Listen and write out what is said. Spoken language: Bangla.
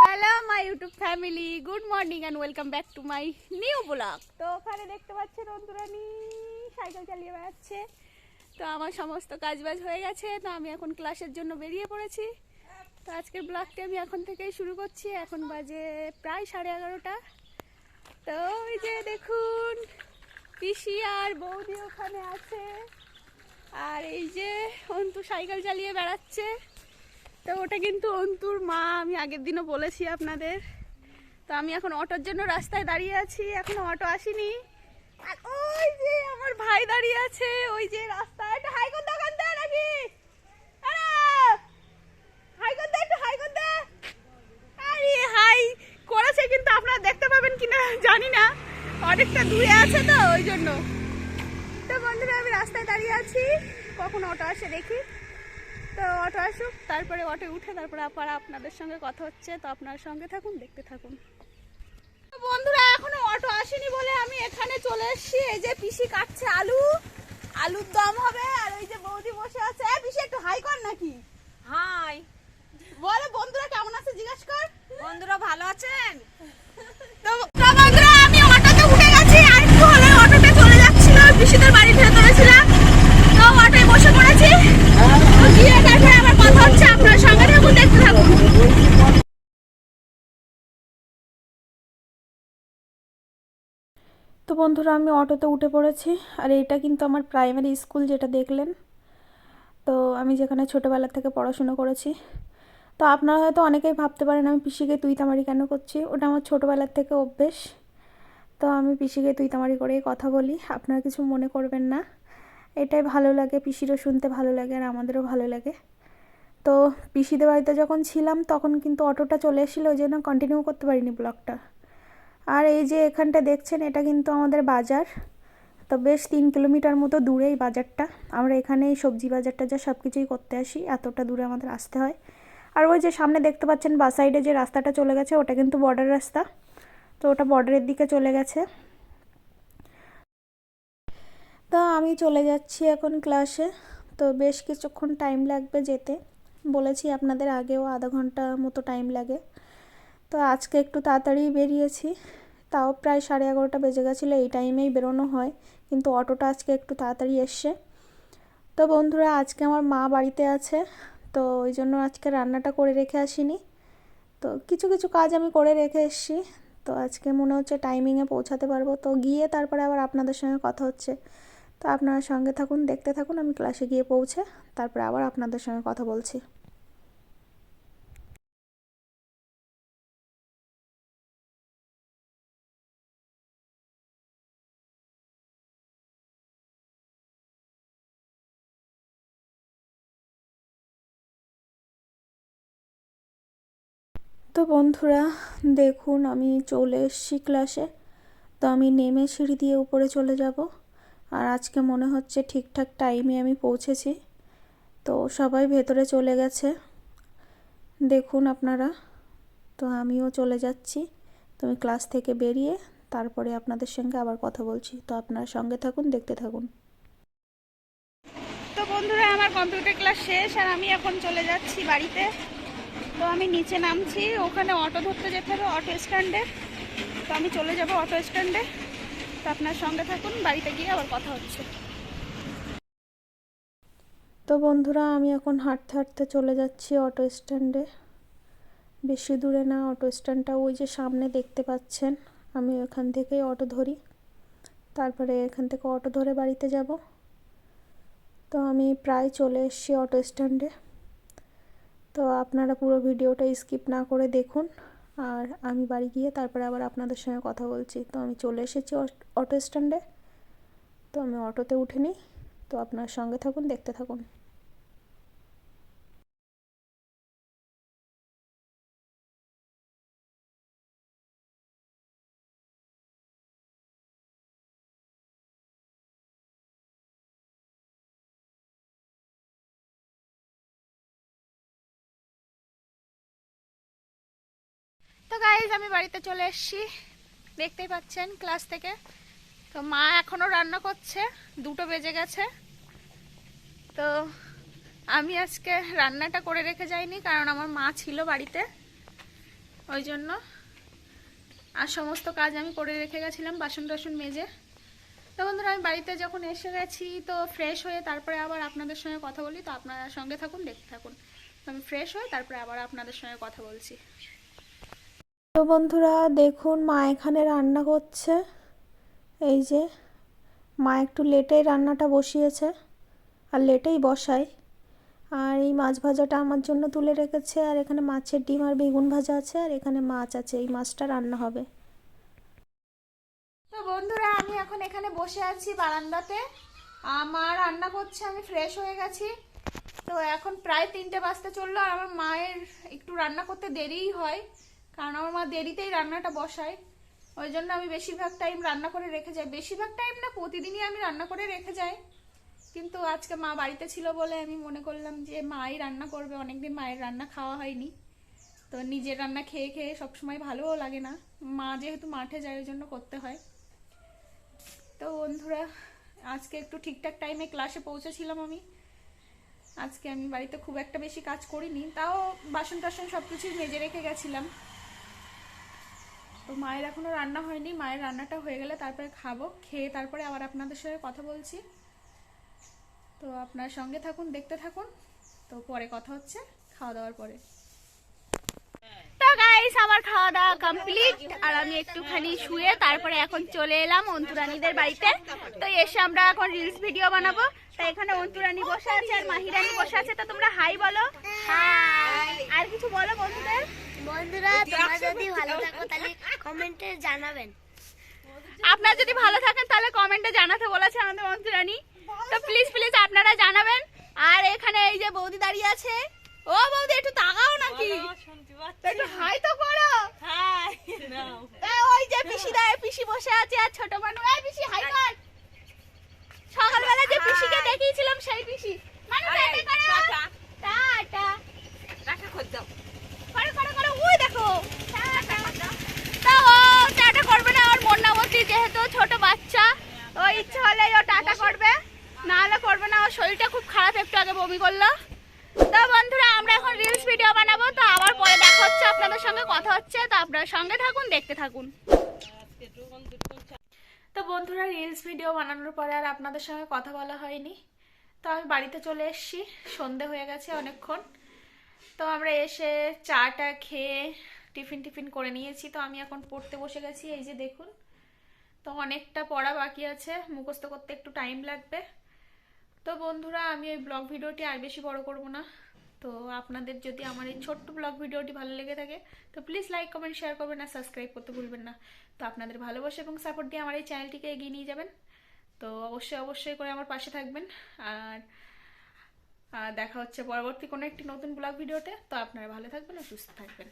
Hello my YouTube family good morning and welcome back to my new blog তো ওখানে দেখতে পাচ্ছেন অন্তরানি সাইকেল চালিয়ে বেড়াচ্ছে। তো আমার সমস্ত কাজবাজ হয়ে গেছে তো আমি এখন ক্লাসের জন্য বেরিয়ে পড়েছি। তো আজকের ব্লগটি আমি এখন থেকেই শুরু করছি। এখন বাজে প্রায় সাড়ে এগারোটা। তো ওই যে দেখুন পিসি আর বৌদি ওখানে আছে। আর এই যে অন্তু সাইকেল চালিয়ে বেড়াচ্ছে। তো ওটা কিন্তু অন্তুর মা, আমি আগের দিনও বলেছি আপনাদের। তো আমি এখন অটোর জন্য রাস্তায় দাঁড়িয়ে আছি, এখনও অটো আসেনি। আর ওই যে আমার ভাই দাঁড়িয়ে আছে, ওই যে রাস্তায়। একটা হাইকোর দোকান দে নাকি হাই, করেছে কিন্তু আপনারা দেখতে পাবেন কিনা জানি না। অনেকটা দূরে আছে তো ওই জন্য। তো বন্ধুরা আমি রাস্তায় দাঁড়িয়ে আছি। কখন অটো আসে দেখি। তো অটো আসুক তারপরে অটো উঠে তারপরে আবার আপনাদের সঙ্গে কথা হচ্ছে। তো আপনার সঙ্গে থাকুন দেখতে থাকুন। তো বন্ধুরা এখনও অটো আসেনি বলে আমি এখানে চলে এসেছি। এই যে পিসি কাটছে আলু। আলুর দম হবে আর ওই যে বৌদি বসে আছে। পিসি একটু হাই কর নাকি? হাই। বলে বন্ধুরা কেমন আছে জিজ্ঞেস কর। বন্ধুরা ভালো আছেন তো তো বন্ধুরা আমি অটোতে উঠে গেছি আর একটু হলে অটোতে চলে যাচ্ছিল পিসিদের বাড়ির ভেতরে ছিলাম তো অটোয় বসে পড়েছি তো গিয়ে তারপরে আবার কথা হচ্ছে আপনার সঙ্গে থাকুন দেখতে থাকুন তো বন্ধুরা, আমি অটোতে উঠে পড়েছি আর এটা কিন্তু আমার প্রাইমারি স্কুল যেটা দেখলেন। তো আমি যেখানে ছোটোবেলা থেকে পড়াশুনো করেছি। তো আপনারা হয়তো অনেকেই ভাবতে পারেন, আমি পিসিকে তুই তামারি কেন করছি? ওটা আমার ছোটোবেলার থেকে অভ্যেস। তো আমি পিসিকে তুই তামারি করেই কথা বলি, আপনারা কিছু মনে করবেন না। এটাই ভালো লাগে, পিসিরও শুনতে ভালো লাগে আর আমাদেরও ভালো লাগে। তো পিসিদের বাড়িতে যখন ছিলাম, তখন কিন্তু অটোটা চলে এসেছিল, ওই জন্য কন্টিনিউ করতে পারিনি ব্লগটা। আর এই যে এখানটা দেখছেন, এটা কিন্তু আমাদের বাজার। তো বেশ তিন কিলোমিটার মতো দূরে এই বাজারটা। আমরা এখানে সবজি বাজারটা যা সব কিছুই করতে আসি, এতটা দূরে আমাদের আসতে হয়। আর ওই যে সামনে দেখতে পাচ্ছেন, বা সাইডে যে রাস্তাটা চলে গেছে, ওটা কিন্তু বর্ডার রাস্তা। তো ওটা বর্ডারের দিকে চলে গেছে। তো আমি চলে যাচ্ছি এখন ক্লাসে তো বেশ কিছুক্ষণ টাইম লাগবে যেতে। বলেছি আপনাদের আগেও আধা ঘণ্টা মতো টাইম লাগে। তো আজকে একটু তাড়াতাড়ি বেরিয়েছি। তাও প্রায় সাড়ে এগারোটা বেজে গেছিল, এই টাইমেই বেরোনো হয়, কিন্তু অটোটা আজকে একটু তাড়াতাড়ি এসছে। তো বন্ধুরা, আজকে আমার মা বাড়িতে আছে, তো ওই জন্য আজকে রান্নাটা করে রেখে আসিনি। তো কিছু কিছু কাজ আমি করে রেখে এসেছি, তো আজকে মনে হচ্ছে টাইমিংয়ে পৌঁছাতে পারব। তো গিয়ে তারপরে আবার আপনাদের সঙ্গে কথা হচ্ছে। তো আপনারা সঙ্গে থাকুন, দেখতে থাকুন, আমি ক্লাসে গিয়ে পৌঁছে তারপরে আবার আপনাদের সঙ্গে কথা বলছি। তো বন্ধুরা, দেখুন আমি চলে এসেছি ক্লাসে তো আমি নেমে সিঁড়ি দিয়ে উপরে চলে যাব। আর আজকে মনে হচ্ছে ঠিকঠাক টাইমে আমি পৌঁছেছি। তো সবাই ভেতরে চলে গেছে। দেখুন আপনারা। তো আমিও চলে যাচ্ছি। তো আমি ক্লাস থেকে বেরিয়ে তারপরে আপনাদের সঙ্গে আবার কথা বলছি। তো আপনারা সঙ্গে থাকুন, দেখতে থাকুন। তো বন্ধুরা, আমার কম্পিউটার ক্লাস শেষ আর আমি এখন চলে যাচ্ছি বাড়িতে। তো আমি নিচে নামছি, ওখানে অটো ধরতে যেতে হবে, অটো স্ট্যান্ডে। তো আমি চলে যাব অটো স্ট্যান্ডে। তো আপনার সঙ্গে থাকুন, বাড়িতে গিয়ে আবার কথা হচ্ছে। তো বন্ধুরা, আমি এখন হাঁটতে হাঁটতে চলে যাচ্ছি অটো স্ট্যান্ডে। বেশি দূরে না, অটো স্ট্যান্ডটা ওই যে সামনে দেখতে পাচ্ছেন। আমি ওখান থেকেই অটো ধরি। তারপরে এখান থেকে অটো ধরে বাড়িতে যাব। তো আমি প্রায় চলে এসেছি অটো স্ট্যান্ডে। তো আপনারা পুরো ভিডিওটা স্কিপ না করে দেখুন। আর আমি বাড়ি গিয়ে তারপরে আবার আপনাদের সঙ্গে কথা বলছি। তো আমি চলে এসেছি অট- স্ট্যান্ডে। তো আমি অটোতে উঠে নিই। তো আপনার সঙ্গে থাকুন, দেখতে থাকুন। তো গাইজ আমি বাড়িতে চলে এসেছি। দেখতেই পাচ্ছেন ক্লাস থেকে। তো মা এখনও রান্না করছে, দুটো বেজে গেছে। তো আমি আজকে রান্নাটা করে রেখে যাইনি, কারণ আমার মা ছিল বাড়িতে। ওই জন্য আর সমস্ত কাজ আমি করে রেখে গেছিলাম, বাসন টাসন মেজে। তো বন্ধুরা, আমি বাড়িতে যখন এসে গেছি, তো ফ্রেশ হয়ে তারপরে আবার আপনাদের সঙ্গে কথা বলি। তো আপনারা সঙ্গে থাকুন, দেখতে থাকুন। তো আমি ফ্রেশ হয়ে তারপরে আবার আপনাদের সঙ্গে কথা বলছি। তো বন্ধুরা, দেখুন মা এখানে রান্না করছে। এই যে, মা একটু লেটেই রান্নাটা বসিয়েছে, আর লেটেই বসায়। আর এই মাছ ভাজাটা আমার জন্য তুলে রেখেছে, আর এখানে মাছের ডিম আর বেগুন ভাজা আছে, আর এখানে মাছ আছে, এই মাছটা রান্না হবে। তো বন্ধুরা, আমি এখন এখানে বসে আছি বারান্দাতে। আমার রান্না করছে, আমি ফ্রেশ হয়ে গেছি। তো এখন প্রায় তিনটে বাজতে চলল, আর আমার মায়ের একটু রান্না করতে দেরিই হয়। কারণ আমার মা দেরিতেই রান্নাটা বসায়। ওই জন্য আমি বেশিরভাগ টাইম রান্না করে রেখে যাই। বেশিরভাগ টাইম না, প্রতিদিনই আমি রান্না করে রেখে যাই। কিন্তু আজকে মা বাড়িতে ছিল বলে আমি মনে করলাম যে, মাই রান্না করবে। অনেকদিন মায়ের রান্না খাওয়া হয়নি। তো নিজের রান্না খেয়ে খেয়ে সবসময় ভালোও লাগে না। মা যেহেতু মাঠে যায়, ওই জন্য করতে হয়। তো বন্ধুরা, আজকে একটু ঠিকঠাক টাইমে ক্লাসে পৌঁছেছিলাম আমি। আজকে আমি বাড়িতে খুব একটা বেশি কাজ করিনি। তাও বাসন টাসন সব কিছুই মেজে রেখে গেছিলাম। তো মায়ের এখনও রান্না হয়নি, মায়ের রান্নাটা হয়ে গেলে তারপরে খাব, খেয়ে তারপরে আবার আপনাদের সঙ্গে কথা বলছি। তো আপনার সঙ্গে থাকুন, দেখতে থাকুন, তো পরে কথা হচ্ছে, খাওয়া দাওয়ার পরে। আমার খাওয়া দাওয়া কমপ্লিট আর আমি একটুখানি শুয়ে তারপরে এখন চলে এলাম অন্তুরানীদের বাড়িতে। তো এসে আমরা এখন রিলস ভিডিও বানাবো। তো এখানে অন্তুরানী বসে আছে আর মাহিরানি বসে আছে তো তোমরা হাই বলো। হাই। আর কিছু বলো বন্ধুদের? বন্ধুরা তোমরা যদি ভালো থাকো তাহলে কমেন্টে জানাবেন। আপনারা যদি ভালো থাকেন তাহলে কমেন্টে জানাতে বলেছে আমাদের অন্তুরানী। তো প্লিজ প্লিজ আপনারা জানাবেন। আর এখানে এই যে বৌদি দাঁড়িয়ে আছে। ও বৌদি একটু তাকাও নাকি। তো একটু হাই তো করো। তা ওই যে পিসি দাঁড়িয়ে পিসি বসে আছে আর ছোট মানুষ এই পিসি হাই কর। সকালবেলা যে পিসিকে দেখিয়েছিলাম সেই পিসি। মানু টাটা করো। টাটা। করো করো করো। ওই দেখো। টাটা। তা ও টাটা করবে না ওর মন্নাবতী যেহেতু ছোট বাচ্চা ও ইচ্ছা হলে ও টাটা করবে। না হলে করবে না ওর শরীরটা খুব খারাপ একটু আগে বমি করল। তো বন্ধুরা আমরা এখন রিলস ভিডিও বানাবো তো আবার পরে দেখা হচ্ছে আপনাদের সঙ্গে কথা হচ্ছে। তো আপনারা সঙ্গে থাকুন দেখতে থাকুন। তো বন্ধুরা রিলস ভিডিও বানানোর পরে আর আপনাদের সঙ্গে কথা বলা হয়নি। তো আমি বাড়িতে চলে এসেছি, সন্ধে হয়ে গেছে অনেকক্ষণ। তো আমরা এসে চাটা খেয়ে টিফিন টিফিন করে নিয়েছি। তো আমি এখন পড়তে বসে গেছি, এই যে দেখুন। তো অনেকটা পড়া বাকি আছে, মুখস্থ করতে একটু টাইম লাগবে। তো বন্ধুরা, আমি এই ব্লগ ভিডিওটি আর বেশি বড় করব না। তো আপনাদের যদি আমার এই ছোট্ট ব্লগ ভিডিওটি ভালো লেগে থাকে, তো প্লিজ লাইক কমেন্ট শেয়ার করবেন আর সাবস্ক্রাইব করতে ভুলবেন না। তো আপনাদের ভালোবাসা এবং সাপোর্ট দিয়ে আমার এই চ্যানেলটিকে এগিয়ে নিয়ে যাবেন। তো অবশ্যই অবশ্যই করে আমার পাশে থাকবেন। আর দেখা হচ্ছে পরবর্তী কোনো একটি নতুন ব্লগ ভিডিওতে। তো আপনারা ভালো থাকবেন আর সুস্থ থাকবেন।